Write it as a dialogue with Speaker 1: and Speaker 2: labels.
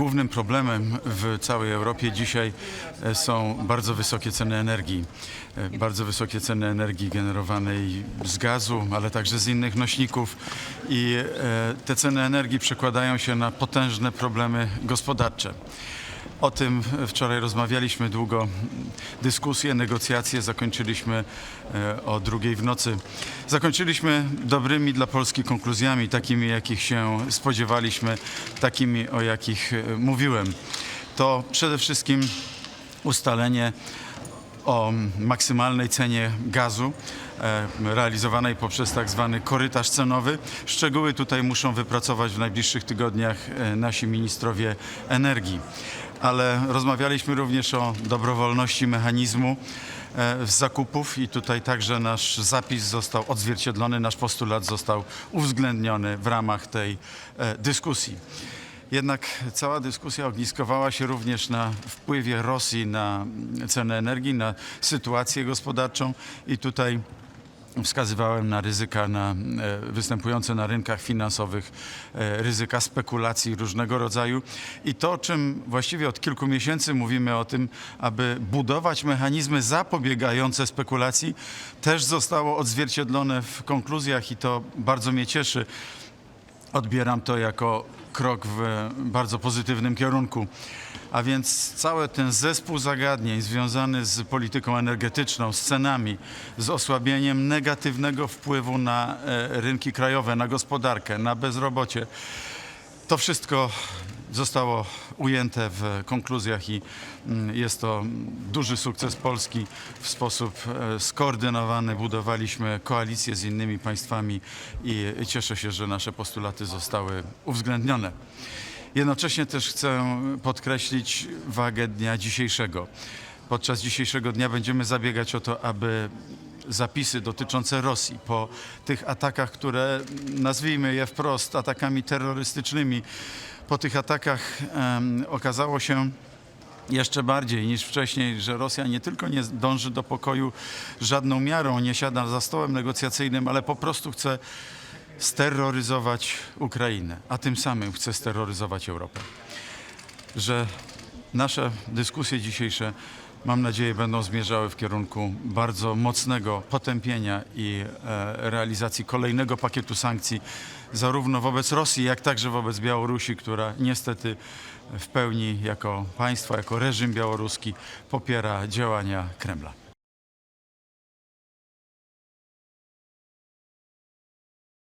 Speaker 1: Głównym problemem w całej Europie dzisiaj e, są bardzo wysokie ceny energii. E, Bardzo wysokie ceny energii generowanej z gazu, ale także z innych nośników. I e, te ceny energii przekładają się na potężne problemy gospodarcze. O tym wczoraj rozmawialiśmy długo. Dyskusje, negocjacje zakończyliśmy e, o drugiej w nocy. Zakończyliśmy dobrymi dla Polski konkluzjami, takimi jakich się spodziewaliśmy, takimi o jakich e, mówiłem. To przede wszystkim ustalenie o maksymalnej cenie gazu realizowanej poprzez tak zwany korytarz cenowy. Szczegóły tutaj muszą wypracować w najbliższych tygodniach e, nasi ministrowie energii. Ale rozmawialiśmy również o dobrowolności mechanizmu e, zakupów i tutaj także nasz zapis został odzwierciedlony, nasz postulat został uwzględniony w ramach tej e, dyskusji. Jednak cała dyskusja ogniskowała się również na wpływie Rosji na cenę energii, na sytuację gospodarczą i tutaj wskazywałem na ryzyka na, e, występujące na rynkach finansowych, e, ryzyka spekulacji różnego rodzaju. I to, o czym właściwie od kilku miesięcy mówimy o tym, aby budować mechanizmy zapobiegające spekulacji, też zostało odzwierciedlone w konkluzjach i to bardzo mnie cieszy. Odbieram to jako krok w bardzo pozytywnym kierunku. A więc cały ten zespół zagadnień związany z polityką energetyczną, z cenami, z osłabieniem negatywnego wpływu na e, rynki krajowe, na gospodarkę, na bezrobocie, to wszystko zostało ujęte w konkluzjach i mm, jest to duży sukces Polski. W sposób e, skoordynowany budowaliśmy koalicję z innymi państwami i cieszę się, że nasze postulaty zostały uwzględnione. Jednocześnie też chcę podkreślić wagę dnia dzisiejszego. Podczas dzisiejszego dnia będziemy zabiegać o to, aby zapisy dotyczące Rosji po tych atakach, które nazwijmy je wprost atakami terrorystycznymi, po tych atakach em, okazało się jeszcze bardziej niż wcześniej, że Rosja nie tylko nie dąży do pokoju żadną miarą, nie siada za stołem negocjacyjnym, ale po prostu chce steroryzować Ukrainę, a tym samym chce steroryzować Europę. Że nasze dyskusje dzisiejsze, mam nadzieję, będą zmierzały w kierunku bardzo mocnego potępienia i e, realizacji kolejnego pakietu sankcji, zarówno wobec Rosji, jak także wobec Białorusi, która niestety w pełni jako państwo, jako reżim białoruski popiera działania Kremla.